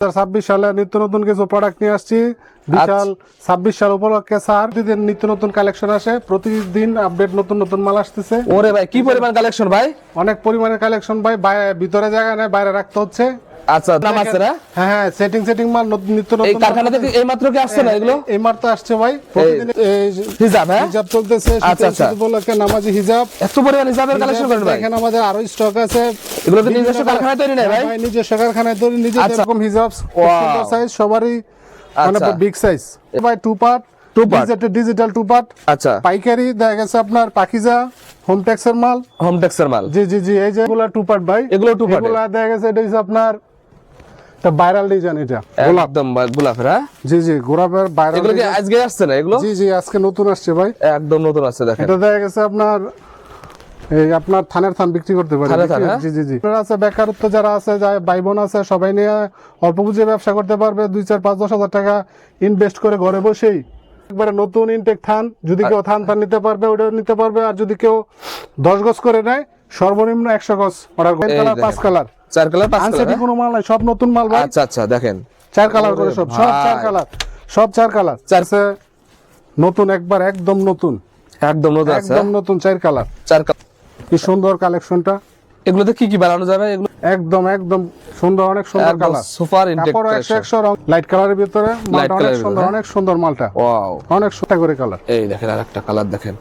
ছাব্বিশ সালে নিত্য নতুন কিছু প্রোডাক্ট নিয়ে আসছি। বিশাল ছাব্বিশ সাল উপলক্ষে স্যার প্রতিদিন নিত্য নতুন কালেকশন আসে। প্রতিদিন আপডেট নতুন নতুন মাল আসতেছে। ওরে ভাই কি পরিমাণ কালেকশন ভাই? অনেক পরিমাণের কালেকশন ভাই ভিতরে জায়গা নেই বাইরে রাখতে হচ্ছে। আচ্ছা নাম আছে না? হ্যাঁ হ্যাঁ সেটিং সেটিং মাল নতুন- এই কারখানা থেকে এই মাত্র কি আসছে না এগুলো? এই মার আসছে ভাই। প্রতিদিন এই হিজাব হ্যাঁ? হিজাব চলতেছে আচ্ছা, আচ্ছা। শীতের নামাজি হিজাব। এত পরিমাণ হিসাবের কালেকশন করেন ভাই। দেখেন আমাদের আরও স্টক আছে। এগুলো কি নিজস্ব কারখানায় তৈরি নেই ভাই? ভাই নিজস্ব কারখানায় তৈরি নিজেদের আচ্ছা। এরকম হিজাব সাইজ সবারই মানে আচ্ছা। বিগ সাইজ ভাই two part part। Digital two part আচ্ছা। পাইকারি দেখা গেছে আপনার পাকিজা হোম ট্যাক্সের মাল। হোম টেক্সের মাল। জি জি জি এই যে এগুলা টু পার্ট ভাই। এগুলো এর। এগুলা দেখা গেছে এটা হচ্ছে আপনার এটা ভাইরাল ডিজাইন এটা একদম গোলাপের হ্যাঁ? জি জি গোলাপের ভাইরাল এগুলো কি আজকে আসছে না এগুলো? জি জি আজকে নতুন আসছে ভাই। একদম নতুন আছে দেখেন। এটা দেখা গেছে আপনার এই আপনার থানের থান বিক্রি করতে পারে হ্যাঁ? জি জি জি। আছে বেকারত্ব যারা আছে ভাই বোন আছে সবাই নিয়ে অল্প পুঁজি ব্যবসা করতে পারবে দুই চার পাঁচ দশ হাজার টাকা ইনভেস্ট করে ঘরে বসেই। একবারে নতুন ইনটেক থান যদি কেউ থান থান নিতে পারবে ওটা নিতে পারবে আর যদি কেউ দশ গজ করে নেয় সর্বনিম্ন একশো গজ অর্ডার পাঁচ কালার চার কালার পাঁচ কালার কোনো মাল নাই সব নতুন মাল ভাই। আচ্ছা আচ্ছা দেখেন। চার কালার করে সব সব চার কালার সব চার কালার চার- নতুন একবার একদম নতুন। একদম নতুন একদম নতুন চার কালার চার কালার কি সুন্দর কালেকশনটা। এগুলোতে কি কি বানানো যাবে? এগুলো একদম একদম সুন্দর অনেক সুন্দর কালার সুপার ইনটেক কাপড় রং লাইট কালারের ভিতরে মালটা অনেক সুন্দর অনেক সুন্দর মালটা। ওয়াও অনেক সুন্দর করে কালার এই দেখেন আরেকটা কালার দেখেন।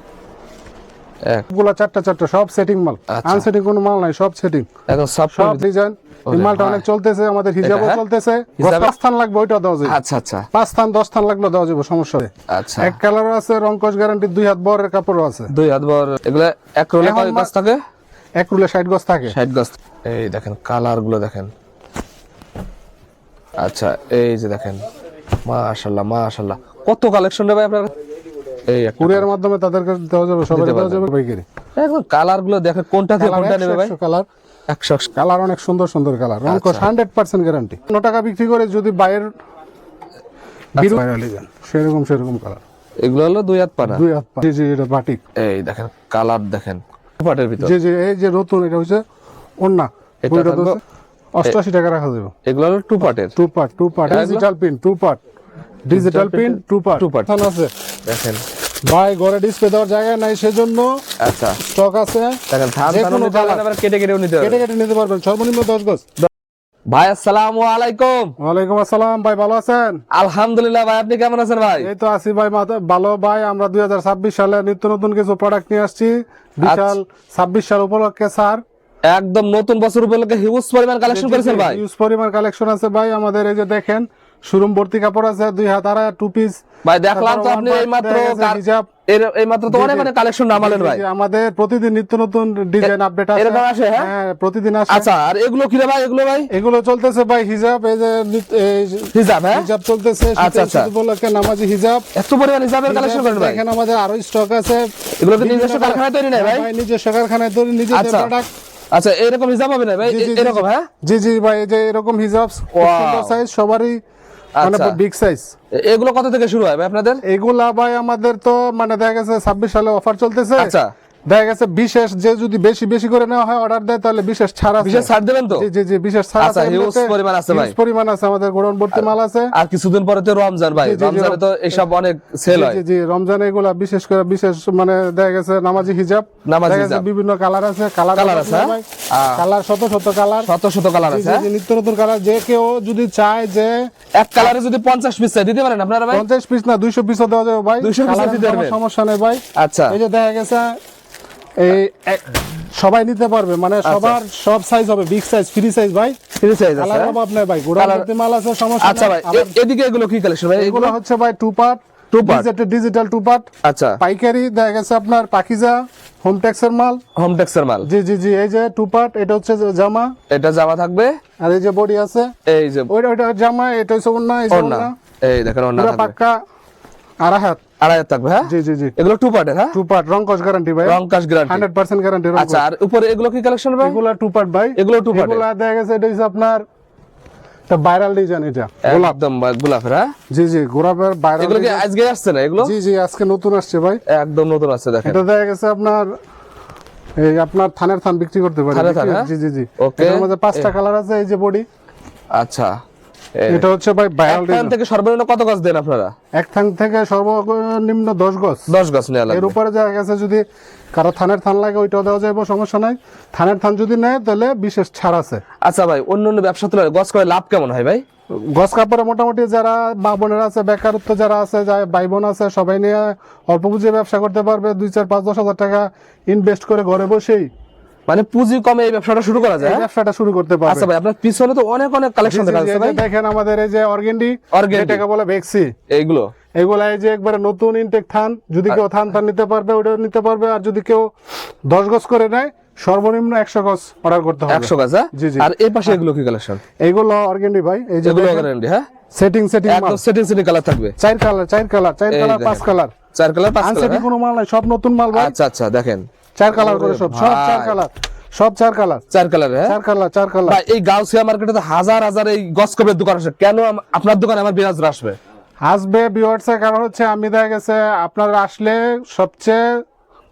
গুলা চারটা চারটা সব সেটিং মাল। আচ্ছা। আনসেটিং কোনো মাল নাই সব সেটিং একদম সব সব ডিজাইন এই মালটা অনেক চলতেছে আমাদের হিজাবও হ্যাঁ? চলতেছে। পাঁচ স্থান লাগবে ওইটা দেওয়া যাবে। আচ্ছা আচ্ছা। পাঁচ স্থান দশ স্থান লাগলে দেওয়া যাবে সমস্যা নেই। আচ্ছা। এক কালারও আছে রংকশ গ্যারান্টি দুই হাত বরের কাপড়ও আছে। দুই হাত বর এগুলো এক রোলে কয় গাছ থাকে? এক রুলে ষাট গজ থাকে। ষাট গাছ। এই দেখেন কালারগুলো দেখেন। আচ্ছা এই যে দেখেন। মাশাল্লাহ মাশাল্লাহ। কত কালেকশন রে ভাই আপনার? এই কুরিয়ার মাধ্যমে তাদেরকে দেওয়া যাবে সবাই দেওয়া যাবে পাইকারি। একদম কালারগুলো দেখেন কোনটা থেকে কোনটা নেবে ভাই? কালার। একশো কালার অনেক সুন্দর সুন্দর কালার। রংকশ হান্ড্রেড পার্সেন্ট গ্যারান্টি পনেরো টাকা বিক্রি করে যদি বাইরের যান। সেরকম সেরকম কালার। এগুলো হলো দুই হাত পানা। দুই হাত পা- জি জি এটা বাটিক এই দেখেন কালার দেখেন পাটের ভিতর। জি জি এই যে নতুন এটা হচ্ছে অন্যা এটা বইটা থাকবে- হচ্ছে অষ্টআশি টাকা রাখা যাবে। এগুলো হলো টু পার্টের two part two part? Digital pin two part digital pin two part two part। আছে। দেখেন। ভাই ঘরে ডিসপ্লে দেওয়ার জায়গা নাই সেজন্য আচ্ছা। স্টক আছে। দেখেন পারবেন, colour। আবার কেটে কেটেও নিতে পারবেন। কেটে কেটে নিতে পারবেন। সর্বনিম্ন দশ গজ। ভাই আসসালামু আলাইকুম। ওয়ালাইকুম আসসালাম ভাই ভালো আছেন? আলহামদুলিল্লাহ ভাই আপনি কেমন আছেন ভাই? এই তো আসি ভাই ভালো ভাই আমরা দুই হাজার ছাব্বিশ সালে নিত্য নতুন কিছু প্রোডাক্ট নিয়ে আসছি। বিশাল ছাব্বিশ সাল উপলক্ষে স্যার। একদম নতুন বছর উপলক্ষে হিউজ পরিমাণ কালেকশন করেছেন ভাই। ইউজ পরিমাণ কালেকশন আছে ভাই আমাদের এই যে দেখেন শোরুম ভর্তি কাপড় আছে দুই হাত আড়াই টু পিস ভাই দেখলাম তো আপনি এই মাত্র হিজাব। এই মাত্র তো অনেক অনেক কালেকশন নামালেন ভাই। আমাদের প্রতিদিন নিত্য নতুন ডিজাইন আপডেট আছে এরকম আসে, হ্যাঁ? হ্যাঁ প্রতিদিন আসে। আচ্ছা আর এগুলো কি রে ভাই এগুলো ভাই? এগুলো চলতেছে ভাই হিজাব এই যে হিজাব হ্যাঁ? হিজাব চলতেছে আচ্ছা, আচ্ছা। উপলক্ষে নামাজি হিজাব। এত হিজাবের কালেকশন করেন ভাই। দেখেন আমাদের আরও স্টক আছে। এগুলো কি নিজস্ব কারখানায় তৈরি নেই ভাই? ভাই নিজস্ব কারখানায় তৈরি নিজেদের আচ্ছা। প্রোডাক্ট আচ্ছা এরকম হিজাব হবে না ভাই? এরকম হ্যাঁ? জি জি ভাই এই যে এরকম হিজাব. সাইজ সবারই মানে আচ্ছা। বিগ সাইজ এগুলো কত থেকে শুরু হয় ভাই আপনাদের? এগুলা ভাই আমাদের তো মানে দেখা গেছে ছাব্বিশ সালে অফার চলতেছে। আচ্ছা। দেখা গেছে বিশেষ যে যদি বেশি বেশি করে নেওয়া হয় অর্ডার দেয় তাহলে বিশেষ ছাড় আছে। বিশেষ ছাড় দেবেন তো? জি জি বিশেষ ছাড় আচ্ছা, আছে। এগুলোতে পরিমাণ আছে ভাই। পরিমাণ আছে আমাদের গোডাউন ভর্তি মাল আছে। আর কিছুদিন পরে তো রমজান ভাই। রমজানে তো এইসব অনেক সেল হয়। জি জি রমজানে এগুলা বিশেষ করে বিশেষ মানে দেখা গেছে নামাজি হিজাব। নামাজি হিজাব। বিভিন্ন কালার আছে কালার Colour আছে, হ্যাঁ? কালার শত শত কালার। শত শত কালার আছে হ্যাঁ? নিত্য নতুন কালার। যে কেউ যদি চায় যে এক কালারে যদি পঞ্চাশ পিস চাই দিতে পারেন আপনারা ভাই? পঞ্চাশ পিস না দুইশো পিসও দেওয়া যাবে ভাই। 200 piece ও কালারের দিতে পারবেন? সমস্যা নেই ভাই। আচ্ছা। এই যে দেখা গেছে এই সবাই নিতে পারবে মানে সবার সব সাইজ হবে বিগ সাইজ ফ্রি সাইজ ভাই। ফ্রি সাইজ আছে কালার হ্যাঁ? অভাব নেই ভাই গোড়া মাল আছে সমস্যা আচ্ছা ভাই এদিকে এগুলো কি কালেকশন ভাই? এগুলো হচ্ছে ভাই two part Two part? Digital two part আচ্ছা। পাইকারি দেখা গেছে আপনার পাকিজা হোম ট্যাক্সের মাল। হোম টেক্সের মাল? জি জি জি এই যে টু পার্ট এটা হচ্ছে জামা। এটা জামা থাকবে? আর এই যে বডি আছে। এই যে ওইটা ওইটা জামা এটা হচ্ছে ওন্না এই যে ওন্না এই দেখেন ওড়না পুরো পাক্কা আড়াই হাত। আড়াই হাত থাকবে হ্যাঁ? জি জি জি। এগুলো টু পার্টের হ্যাঁ? টু পার্ট রং কস গ্যারান্টি ভাই। রং কাশ গ্যারান্টি হান্ড্রেড পার্সেন্ট গ্যারান্টি আচ্ছা আর উপরে এগুলো কি কালেকশন ভাই? এগুলা টু পার্ট ভাই। এগুলো two part এর। দেখা গেছে এটা হচ্ছে আপনার এটা ভাইরাল ডিজাইন এটা গোলাপ। একদম গোলাপের হ্যাঁ? জি জি গোলাপের ভাইরাল এগুলো কি আজকে আসছে না এগুলো? জি জি আজকে নতুন আসছে ভাই। একদম নতুন দেখেন। এটা দেখা গেছে আপনার এই আপনার থানের থান বিক্রি করতে পারে? জি জি জি। মধ্যে পাঁচটা কালার আছে এই যে বডি। আচ্ছা। এটা হচ্ছে ভাই ভাইরাল এক থেকে সর্বনিম্ন কত গাছ দেন আপনারা? এক থান থেকে সর্বনিম্ন দশ গজ। দশ গাছ নেওয়া এর উপরে দেখা গেছে যদি কারও থানের থান লাগে ওইটাও দেওয়া যাবে সমস্যা নাই। থানের থান যদি নেয় তাহলে বিশেষ ছাড় আছে। আচ্ছা ভাই অন্য অন্য ব্যবসা তুলনায় গছ করে লাভ কেমন হয় ভাই? গছ কাপড়ে মোটামুটি যারা মা বোনেরা আছে বেকারত্ব যারা আছে যা ভাই বোন আছে সবাই নিয়ে অল্প পুঁজি ব্যবসা করতে পারবে। দুই চার পাঁচ দশ হাজার টাকা ইনভেস্ট করে ঘরে বসেই মানে পুঁজি কমে এই ব্যবসাটা শুরু করা যায় হ্যাঁ? ব্যবসাটা শুরু করতে পারবে। আচ্ছা ভাই আপনার পিছনে তো অনেক অনেক কালেকশন দেখা যাচ্ছে ভাই। দেখেন আমাদের এই যে অর্গেন্ডি। যেটাকে বলে ভেক্সি এইগুলো? এগুলা এই যে একবারে নতুন ইনটেক থান যদি কেউ থান থান নিতে পারবে ওটা নিতে পারবে আর যদি কেউ দশ গজ করে নেয় সর্বনিম্ন একশো গজ অর্ডার করতে হবে। একশো গাছ হ্যাঁ? জি, জি। আর এই পাশে এগুলো কি কালেকশন এগুলো অর্গেন্ডি ভাই এই যে এগুলো গ্যারান্টি হ্যাঁ? সেটিং সেটিং একদম সেটিং সেটিং কালার থাকবে। চার কালার চার কালার চার কালার পাঁচ কালার চার কালার পাঁচ কালার আনসেটিং কোনো মাল নাই সব নতুন মাল ভাই। আচ্ছা আচ্ছা দেখেন। চার কালার করে সব সব চার কালার সব চার কালার চার কালার হ্যাঁ? চার কালার চার কালার ভাই এই গাউসিয়া মার্কেটে তো হাজার হাজার এই গছ কবের দোকান আছে। কেন আপনার দোকানে আমার বিরাজ আসবে? আসবে বিওয়ার্সের কারণ হচ্ছে আমি দেখা গেছে আপনারা আসলে সবচেয়ে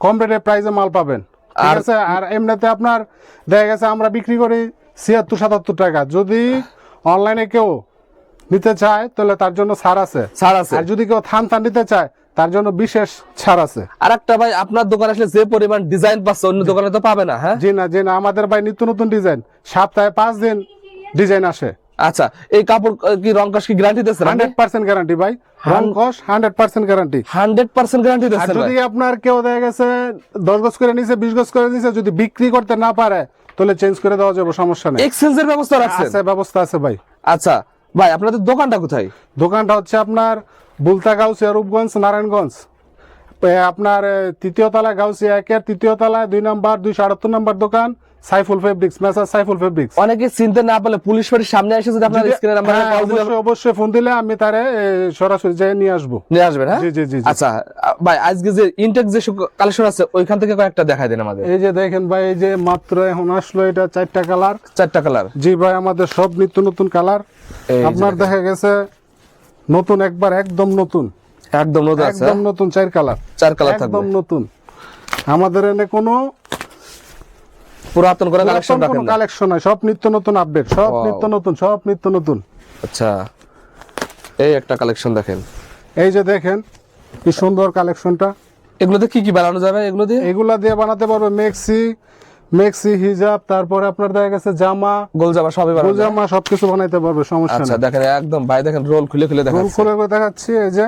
কম রেটে প্রাইসে মাল পাবেন। ঠিক আর- আছে? আর এমনিতে আপনার দেখা গেছে আমরা বিক্রি করি ছিয়াত্তর সাতাত্তর টাকা। যদি অনলাইনে কেউ নিতে চায় তাহলে তার জন্য ছাড় আছে। ছাড় আছে। আর যদি কেউ থান থান নিতে চায় তার জন্য বিশেষ ছাড় আছে। আর একটা ভাই আপনার দোকানে আসলে যে পরিমাণ ডিজাইন পাচ্ছে অন্য দোকানে তো পাবে না হ্যাঁ? জি না জি না আমাদের ভাই নিত্য নতুন ডিজাইন সপ্তাহে পাঁচ দিন ডিজাইন আসে। আচ্ছা এই কাপড় কি রং কাশ কি গ্যারান্টি হান্ড্রেড পার্সেন্ট গ্যারান্টি ভাই। রং কস hundred percent guarantee hundred percent guarantee আর যদি আপনার কেউ দেখা গেছে দশ গজ করে নিছে বিশ গজ করে নিছে যদি বিক্রি করতে না পারে তাহলে চেঞ্জ করে দেওয়া যাবে সমস্যা নেই। এক্সচেঞ্জের ব্যবস্থা আছে ব্যবস্থা আছে ভাই। আচ্ছা ভাই, আপনাদের দোকানটা কোথায়? দোকানটা হচ্ছে আপনার বুলতা গাউসিয়া রূপগঞ্জ, নারায়ণগঞ্জ। আপনার তৃতীয় তলা গাউসিয়া একের তৃতীয় তলায় দুই নম্বর, দুইশো আটাত্তর নম্বর দোকান। Saiful fabrics messrs Saiful fabrics. অনেকে চিনতে না পারলে পুলিশ বাড়ির সামনে এসে যদি আপনার স্ক্রিনের নাম্বারে হ্যাঁ, কল দিলে অবশ্যই ফোন দিলে আমি তারে সরাসরি নিয়ে আসব। নিয়ে আসবেন হ্যাঁ? জি, জি, জি। আচ্ছা ভাই আজকে যে ইনটেক যে কালেকশন আছে ওইখান থেকে কয়েকটা দেখাই দেন আমাদের। এই যে দেখেন ভাই এই যে মাত্র এখন আসলো এটা চারটা কালার চারটা কালার জি ভাই আমাদের সব নিত্য নতুন কালার আপনার দেখা গেছে নতুন একবার একদম নতুন। একদম নতুন আছে একদম নতুন চার কালার চার কালার একদম নতুন। আমাদের এনে কোনো পুরাতন করে কালেকশন রাখেন না? কালেকশন নাই সব নিত্য নতুন আপডেট সব নিত্য নতুন সব নিত্য নতুন। আচ্ছা এই একটা কালেকশন দেখেন। এই যে দেখেন কি সুন্দর কালেকশনটা এগুলোতে কি কি বানানো যাবে এগুলো দিয়ে? এগুলা দিয়ে বানাতে পারবে মেক্সি মেক্সি হিজাব তারপরে আপনার দেখা গেছে জামা। গোল জামা সবই বানানো যায়? জামা সবকিছু বানাইতে পারবে সমস্যা আচ্ছা দেখেন একদম ভাই দেখেন রোল খুলে খুলে দেখেন রোল করে করে দেখাচ্ছি এই যে।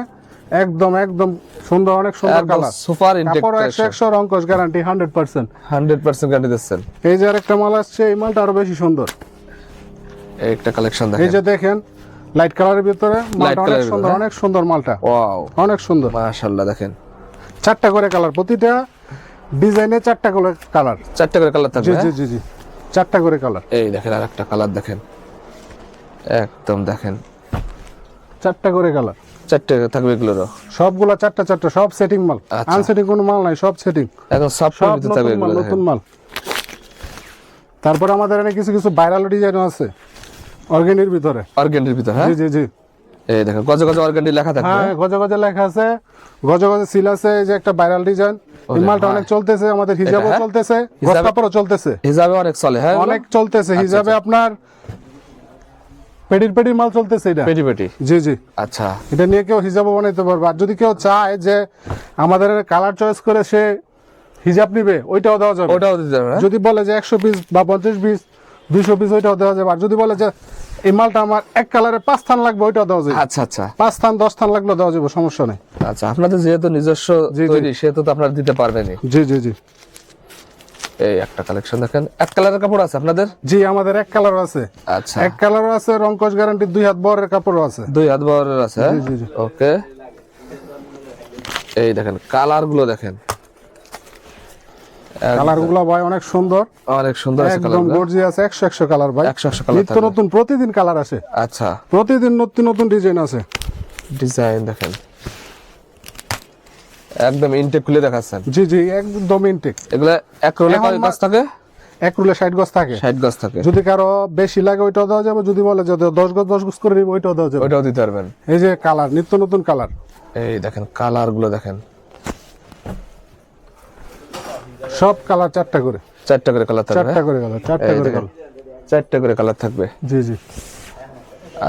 একদম একদম সুন্দর অনেক সুন্দর কালার। সুপার ইনটেক কাপড় একশো একশো রঙ্কশ guarantee hundred percent hundred percent guarantee দিচ্ছেন। এই যে আরেকটা মাল আসছে এই মালটা আরও বেশি সুন্দর। এই একটা কালেকশন দেখেন। এই যে দেখেন লাইট কালারের ভিতরে মালটা অনেক সুন্দর অনেক সুন্দর মালটা। ওয়াও অনেক সুন্দর। মাশাআল্লাহ দেখেন। চারটা করে কালার প্রতিটা ডিজাইনে চারটা করে কালার। চারটা করে কালার জি থাকবে জি হ্যাঁ? জি জি। চারটা করে কালার। এই দেখেন আরেকটা কালার দেখেন। একদম দেখেন। চারটা করে কালার। চারটে থাকবে এগুলোরও সবগুলা চারটা চারটা সব সেটিং মাল। আচ্ছা। আনসেটিং কোনো মাল নাই সব সেটিং একদম সব থাকবে নতুন এগুলো নতুন মাল। তারপর আমাদের এখানে কিছু কিছু ভাইরাল ডিজাইনও আছে অর্গেনির ভিতরে। অর্গেন্ডির ভিতর হ্যাঁ? জি জি এই দেখেন গজে গজে লেখা থাকবে হ্যাঁ গজে গজে লেখা আছে গজে গজে সিল আছে এই যে একটা ভাইরাল ডিজাইন এই মালটা অনেক চলতেছে আমাদের হিজাবও হ্যাঁ? চলতেছে হিজাবে- গস্তাপরও চলতেছে। হিসাবে অনেক চলে হ্যাঁ? অনেক চলতেছে হিজাবে আপনার পেডির পেডির মাল চলতেছে এটা। পেটি পেটি। জি জি। আচ্ছা। এটা নিয়ে কেউ হিজাবও বানাইতে পারবে। আর যদি কেউ চায় যে আমাদের কালার চয়েস করে সে হিজাব নিবে ওইটাও দেওয়া যাবে। ওটাও দিতে যাবে হ্যাঁ? যদি বলে যে একশো পিস বা পঞ্চাশ পিস দুইশো পিস ওইটাও দেওয়া যাবে। আর যদি বলে যে এই মালটা আমার এক কালারে পাঁচ থান লাগবে ওইটাও দেওয়া যাবে। আচ্ছা আচ্ছা। পাঁচ থান দশ থান লাগলেও দেওয়া যাবে সমস্যা নেই। আচ্ছা আপনাদের যেহেতু নিজস্ব। তৈরি সেহেতু তো আপনারা দিতে পারবেনই। জি জি জি। এই একটা কালেকশন দেখেন। এক কালারের কাপড় আছে আপনাদের? জি আমাদের এক কালার আছে। আচ্ছা। এক কালারও আছে রংকশ গ্যারান্টি দুই হাত বরের কাপড়ও আছে। দুই হাত বহরের আছে হ্যাঁ? ওকে। এই দেখেন কালারগুলো দেখেন। কালারগুলা ভাই অনেক সুন্দর। অনেক সুন্দর আছে কালার একদম গর্জি আছে একশো একশো কালার ভাই। একশো একশো কালার নিত্য নতুন প্রতিদিন কালার আসে। আচ্ছা। প্রতিদিন নতুন নতুন ডিজাইন আছে ডিজাইন দেখেন। একদম ইনটেক খুলে দেখাচ্ছেন। জি জি একদম ইনটেক এগুলা এক রোলে কয় গাছ থাকে? এক রুলে ষাট গজ থাকে। ষাট গাছ থাকে। যদি কারও বেশি লাগে ওইটাও দেওয়া যাবে যদি বলে যে দশ গজ দশ গজ করে নিবে ওইটাও দেওয়া যাবে। ওইটাও দিতে পারবেন। এই যে কালার নিত্য নতুন কালার। এই দেখেন কালারগুলো দেখেন। সব কালার চারটা করে। চারটা করে কালার থাকবে চারটা করে কালার চারটা করে কালার। চারটা করে কালার থাকবে। জি জি।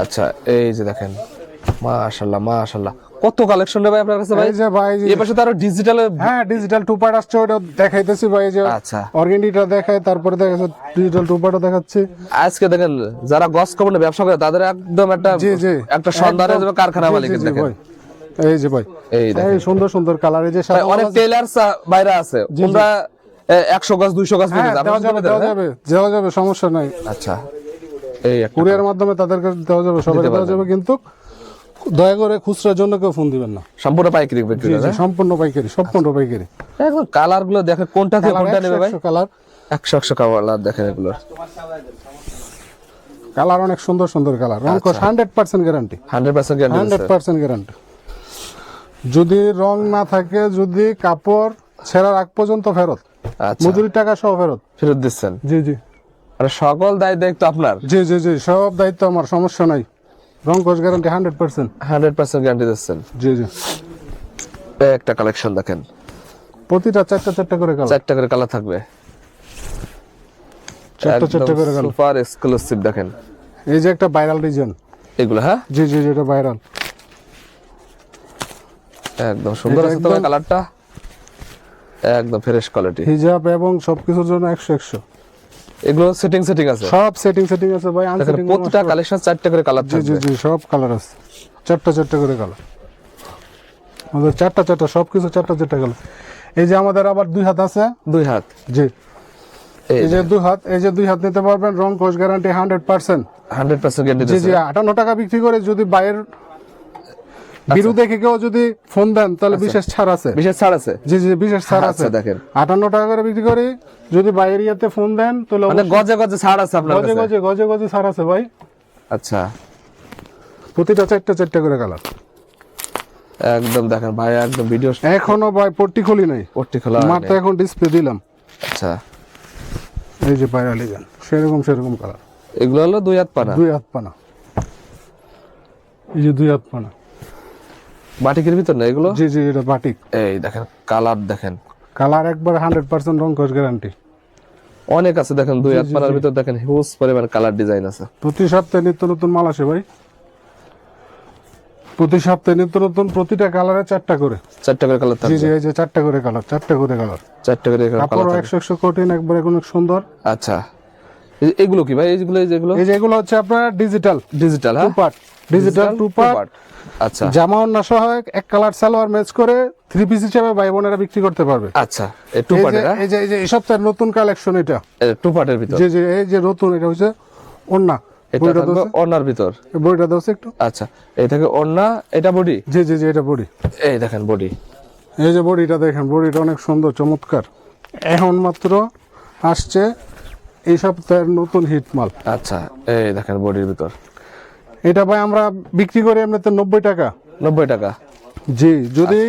আচ্ছা এই যে দেখেন মাশাল্লাহ মাশাল্লাহ। কত কালেকশন রে ভাই আপনার কাছে ভাই? এই যে ভাই এই পাশে তো আরও ডিজিটাল হ্যাঁ ডিজিটাল টু পার্ট আসছে ওটা দেখাইতেছি ভাই এই যে আচ্ছা। অর্গেনিটা দেখায় তারপরে দেখাচ্ছে ডিজিটাল টু পার্টও দেখাচ্ছি। আজকে দেখেন যারা গস কমনে ব্যবসা করে তাদের একদম একটা জি জি। একটা সন্ধানের জন্য কারখানা মালিক দেখেন। এই যে ভাই। এই দেখেন। সুন্দর সুন্দর কালার এই যে অনেক কালার- টেলার বাইরে আছে। তোমরা একশো গজ দুইশো গজ হ্যাঁ দেওয়া যাবে দেওয়া যাবে সমস্যা নাই। আচ্ছা। এই কুরিয়ার মাধ্যমে তাদেরকে দেওয়া যাবে সবাইকে দেওয়া যাবে কিন্তু দয়া করে খুচরার জন্য কেউ ফোন দিবেন না। সম্পূর্ণ পাইকারি বিক্রি করে, হ্যাঁ? সম্পূর্ণ পাইকারি সম্পূর্ণ পাইকারি। একদম কালারগুলো দেখেন কোনটা থেকে কোনটা নেবে ভাই? কালার একশো একশো কালার দেখেন এগুলো কালার অনেক সুন্দর সুন্দর কালার রং আচ্ছা। Hundred percent guarantee hundred percent hundred percent guarantee যদি রং না থাকে যদি কাপড় ছেঁড়ার আগ পর্যন্ত ফেরত আচ্ছা। মজুরি টাকা সহ ফেরত। ফেরত দিচ্ছেন। জি জি। আর সকল দায় দায়িত্ব আপনার। জি জি জি সব দায়িত্ব আমার সমস্যা নাই। রং coach guarantee hundred percent hundred percent guarantee দিচ্ছেন। জি জি। একটা কালেকশন দেখেন। প্রতিটা চারটা চারটা করে কালার চারটা করে কালার থাকবে। চারটা চারটা করে কালার সুপার এক্সক্লুসিভ দেখেন। এই যে একটা ভাইরাল ডিজাইন এগুলো হ্যাঁ? জি জি এটা ভাইরাল একদম সুন্দর আছে কালারটা একদম ফ্রেশ কোয়ালিটি হিজাব এবং সবকিছুর জন্য একশো একশো। এগুলো সেটিং সেটিং আছে। সব সেটিং সেটিং আছে ভাই আনসেটিং প্রতিটা কালেকশন চারটা করে কালার জি জি জি সব কালার আছে। চারটা চারটা করে কালার আমাদের চারটা চারটা সবকিছু চারটা চারটা কালার এই যে আমাদের আবার দুই হাত আছে? দুই হাত। জি। এই যে দুই হাত এই যে দুই হাত নিতে পারবেন রং coach guarantee hundred percent hundred percent guarantee জি জি আটান্ন টাকা বিক্রি করে যদি বাইরের বিরু দেখে কেউ যদি ফোন দেন তাহলে বিশেষ ছাড় আছে। বিশেষ ছাড় আছে? জি জি বিশেষ ছাড় আছে। আচ্ছা, দেখেন। আটান্ন টাকা করে বিক্রি করি যদি বাইরের ইয়াতে ফোন দেন তাহলে মানে গজে গজে ছাড় আছে আপনার গজে গজে গজে গজে ছাড় আছে ভাই। আচ্ছা। প্রতিটা চারটা চারটা করে কালার। একদম দেখেন ভাই একদম ভিডিও এখনও ভাই পট্টি খুলি নাই। পট্টি খোলা মাত্র এখন ডিসপ্লে দিলাম। আচ্ছা। এই যে বাইরালি যান সেরকম সেরকম কালার। এগুলো হলো দুই হাত পানা? দুই হাত পানা। এই যে দুই হাত পানা। বাটিকের ভিতর না এগুলো? জি জি এটা বাটিক। এই দেখেন কালার দেখেন। কালার একবার হান্ড্রেড পার্সেন্ট রং কস গ্যারান্টি অনেক আছে দেখেন দুই হাত পানার ভিতর দেখেন হিউজ পরিমাণ কালার ডিজাইন আছে। প্রতি সপ্তাহে নিত্য নতুন মাল আসে ভাই। প্রতি সপ্তাহে নিত্য নতুন প্রতিটা কালারে চারটা করে। চারটা করে কালার জি জি এই যে চারটা করে কালার চারটা করে কালার। চারটা করে কালার কাপড় একশো একশো কোটিন একবারে অনেক সুন্দর। আচ্ছা। এগুলো কি ভাই? এইগুলো যেগুলো এই যে এগুলো হচ্ছে আপনার ডিজিটাল ডিজিটাল হ্যাঁ? পার্ট ডিজিটাল টু পার্ট আচ্ছা। জামা অন্য সহ এক কালার সালোয়ার ম্যাচ করে থ্রি পিস হিসেবে ভাই বোনেরা বিক্রি করতে পারবে। আচ্ছা এই টু পার্টের এই যে এই যে এই সপ্তাহের নতুন কালেকশন এটা। টু পার্টের ভিতর। যে যে এই যে নতুন এটা হচ্ছে ওন্না এটা ওনার ভিতর। বইটা দোষে একটু। আচ্ছা এই থাকে ওন্না এটা বডি জি জি জি এটা বডি এই দেখেন বডি এই যে বডিটা দেখেন বডিটা অনেক সুন্দর চমৎকার। এখন মাত্র আসছে এই সপ্তাহের নতুন হিট মাল। আচ্ছা এই দেখেন বডির ভিতর। এটা ভাই আমরা বিক্রি করি এমনিতে নব্বই টাকা। নব্বই টাকা। জি যদি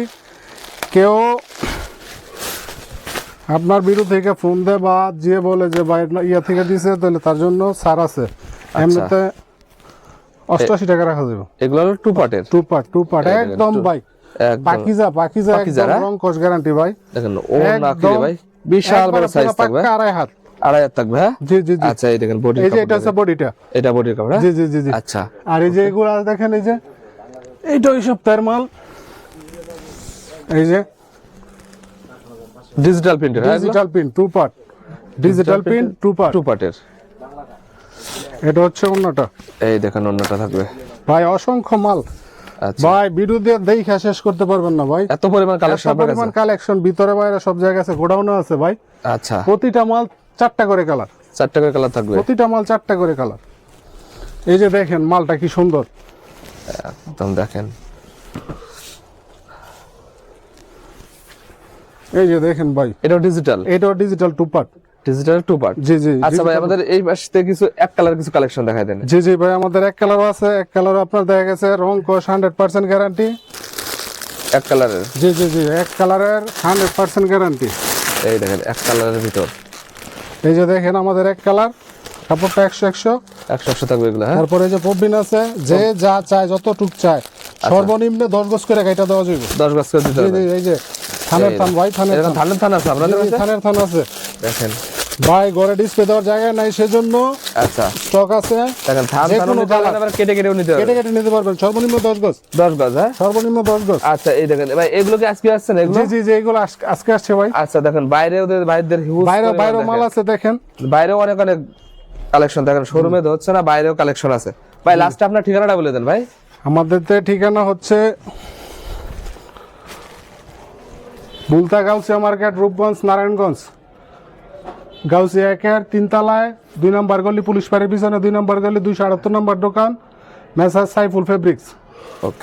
কেউ আপনার বিরু থেকে ফোন দেয় বা যে বলে যে ভাই ইয়া থেকে দিছে তাহলে তার জন্য ছাড় আছে। এমনিতে অষ্টআশি টাকা রাখা যাবে। এগুলো হলো টু পার্টের টু পার্ট টু পার্ট একদম ভাই পাকিজা পাকিজা একদম? রং কস গ্যারান্টি ভাই। দেখেন ও না ভাই। বিশাল বড় সাইজ থাকবে। আড়াই হাত। আড়াই হাত থাকবে হ্যাঁ? জি জি জি। আচ্ছা এই দেখেন বডি এই যে এটা হচ্ছে বডিটা এটা বডির কাপড় হ্যাঁ? জি জি জি জি। আচ্ছা। আর এই যে এগুলো দেখেন এই যে এইটা ওই সপ্তাহের মাল এই যে ডিজিটাল প্রিন্টের digital pin two part digital pin two part two পার্টের এটা হচ্ছে অন্যটা। এই দেখেন অন্যটা থাকবে। ভাই অসংখ্য মাল। আচ্ছা। ভাই বিরুদ্ধে দেখা শেষ করতে পারবেন না ভাই। এত পরিমাণ কালেকশন পরিমাণ কালেকশন ভিতরে বাইরে সব জায়গায় আছে গোডাউনে আছে ভাই। আচ্ছা। প্রতিটা মাল চারটা করে কালার। চারটা করে কালার থাকবে। প্রতিটা মাল চারটা করে কালার। এই যে দেখেন মালটা কি সুন্দর। একদম দেখেন। এই যে দেখেন ভাই এটাও ডিজিটাল এটাও digital two part digital two part জি জি আচ্ছা ভাই আমাদের এই পাশ থেকে কিছু এক কালার কিছু কালেকশন দেখাই দেন। জি জি ভাই আমাদের এক কালার আছে এক কালার আপনার দেখা গেছে রং কোশ হান্ড্রেড পার্সেন্ট গ্যারান্টি এক কালারের জি জি জি এক কালারের হান্ড্রেড পার্সেন্ট গ্যারান্টি এই দেখেন এক কালারের ভিতর। এই যে দেখেন আমাদের এক কালার কাপড়টা একশো একশো। একশো একশো থাকবে এগুলো হ্যাঁ? তারপরে এই যে পবিন আছে যে যা চায় যতটুক চায় সর্বনিম্ন দশ গজ করে গাইটা দেওয়া যাবে। দশ গজ করে দিতে হবে। এই যে থানের থান ভাই থানের থানের থান আছে আপনাদের থানের থান আছে। দেখেন। ভাই ঘরে ডিসপ্লে দেওয়ার জায়গা নাই সেজন্য আচ্ছা। স্টক আছে। দেখেন ধান ধান নিতে পারবেন আবার কেটে কেটেও নিতে কেটে পারবেন। কেটে নিতে পারবেন। সর্বনিম্ন দশ গজ। দশ গজ হ্যাঁ? সর্বনিম্ন দশ গজ। আচ্ছা এই দেখেন ভাই এগুলো কি আজকে আসছেন এগুলো? জি জি জি এগুলো আজকে আসছে ভাই। আচ্ছা দেখেন বাইরে ওদের বাইরেদের হিউজ বাইরে বাইরে মাল আছে দেখেন। বাইরেও অনেক অনেক কালেকশন দেখেন শোরুমে তো হচ্ছে না বাইরেও কালেকশন আছে। ভাই লাস্টে আপনার ঠিকানাটা বলে দেন ভাই। আমাদের তো ঠিকানা হচ্ছে বুলতা গাউসিয়া মার্কেট রূপগঞ্জ নারায়ণগঞ্জ। গাউসিয়া কেয়ার তিনতলায়, দুই নম্বর গলি পুলিশ পাড়ির পিছনে, দুই নম্বর গলি দুইশো আটাত্তর নম্বর দোকান মেসার সাইফুল ফেব্রিক্স। ওকে